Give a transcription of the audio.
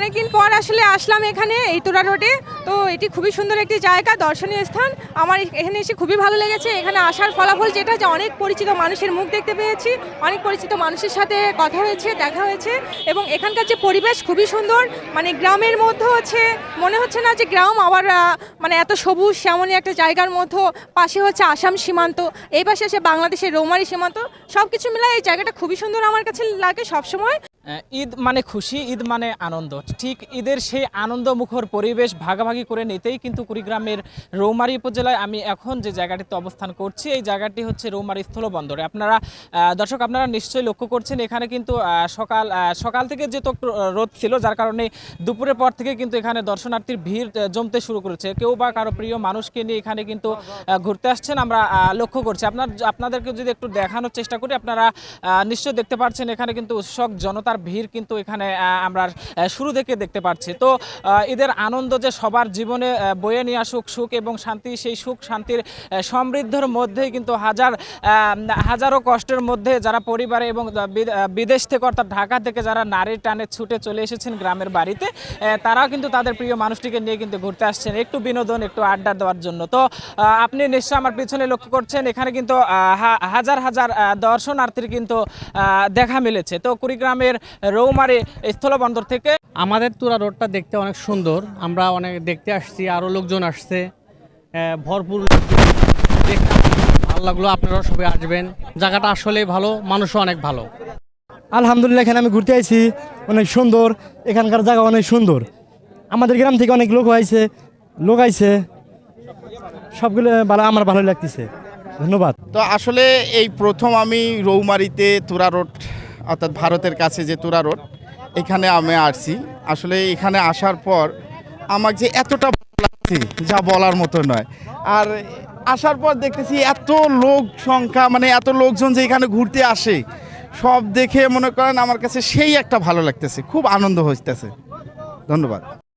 অনেকদিন পর আসলে আসলাম এখানে এই তোরা রোডে। তো এটি খুবই সুন্দর একটি জায়গা, দর্শনীয় স্থান। আমার এখানে এসে খুবই ভালো লেগেছে। এখানে আসার ফলাফল যেটা, যে অনেক পরিচিত মানুষের মুখ দেখতে পেয়েছি, অনেক পরিচিত মানুষের সাথে কথা হয়েছে, দেখা হয়েছে, এবং এখানকার যে পরিবেশ খুবই সুন্দর। মানে গ্রামের মধ্যে হচ্ছে, মনে হচ্ছে না যে গ্রাম আবার মানে এত সবুজ, সেমনই একটা জায়গার মধ্যে। পাশে হচ্ছে আসাম সীমান্ত, এই পাশে আছে বাংলাদেশের রৌমারি সীমান্ত। সব কিছু মিলায় এই জায়গাটা খুবই সুন্দর আমার কাছে লাগে সবসময়। ঈদ মানে খুশি, ঈদ মানে আনন্দ। ঠিক ঈদের সেই আনন্দমুখর পরিবেশ ভাগাভাগি করে নিতেই কিন্তু কুড়িগ্রামের রৌমারী উপজেলায় আমি এখন যে জায়গাটিতে অবস্থান করছি, এই জায়গাটি হচ্ছে রৌমারী স্থলবন্দরে। আপনারা দর্শক আপনারা নিশ্চয়ই লক্ষ্য করছেন, এখানে কিন্তু সকাল সকাল থেকে যে তো রোদ ছিল, যার কারণে দুপুরের পর থেকে কিন্তু এখানে দর্শনার্থীর ভিড় জমতে শুরু করেছে। কেউ বা কারও প্রিয় মানুষকে নিয়ে এখানে কিন্তু ঘুরতে আসছেন, আমরা লক্ষ্য করছি। আপনার, আপনাদেরকে যদি একটু দেখানোর চেষ্টা করি, আপনারা নিশ্চয়ই দেখতে পাচ্ছেন এখানে কিন্তু উৎসক জনতার ভিড় কিন্তু এখানে আমরা শুরু থেকে দেখতে পাচ্ছি। তো ঈদের আনন্দ যে সবার জীবনে বয়ে নিয়ে আসুক সুখ এবং শান্তি, সেই সুখ শান্তির সমৃদ্ধর মধ্যেই কিন্তু হাজার হাজারো কষ্টের মধ্যে যারা পরিবারে এবং বিদেশ থেকে অর্থাৎ ঢাকা থেকে যারা নারীর টানে ছুটে চলে এসেছেন গ্রামের বাড়িতে তারাও কিন্তু তাদের প্রিয় মানুষটিকে নিয়ে কিন্তু ঘুরতে আসছেন, একটু বিনোদন, একটু আড্ডা দেওয়ার জন্য। তো আপনি নিশ্চয় আমার পিছনে লক্ষ্য করছেন, এখানে কিন্তু হাজার হাজার দর্শনার্থীর কিন্তু দেখা মিলেছে। তো কুড়িগ্রামের রৌমারি স্থলবন্দর থেকে। আমাদের তুরা রোডটা দেখতে অনেক সুন্দর। আমরা অনেক দেখতে আসছি আরও লোকজন আসছে। ভরপুর। দেখতে ভালো লাগল আপনারাও সবাই আসবেন। জায়গাটা আসলেই ভালো মানুষও অনেক ভালো। আলহামদুলিল্লাহ এখানে আমি ঘুরতে আইছি। অনেক সুন্দর। এখানকার জায়গা অনেক সুন্দর। আমাদের গ্রাম থেকে অনেক লোক আইছে লোক আইছে। সবগুলো ভালো আমার ভালো লাগতেছে। ধন্যবাদ। তো আসলে এই প্রথম আমি রৌমারিতে তুরা রোড অর্থাৎ ভারতের কাছে যে তুরা রোড, এখানে আমি আসছি। আসলে এখানে আসার পর আমার যে এতটা লাগছে, যা বলার মতো নয়। আর আসার পর দেখতেছি এত লোক সংখ্যা মানে এত লোকজন যে এখানে ঘুরতে আসে, সব দেখে মনে করেন আমার কাছে সেই একটা ভালো লাগতেছে, খুব আনন্দ হইতেছে। ধন্যবাদ।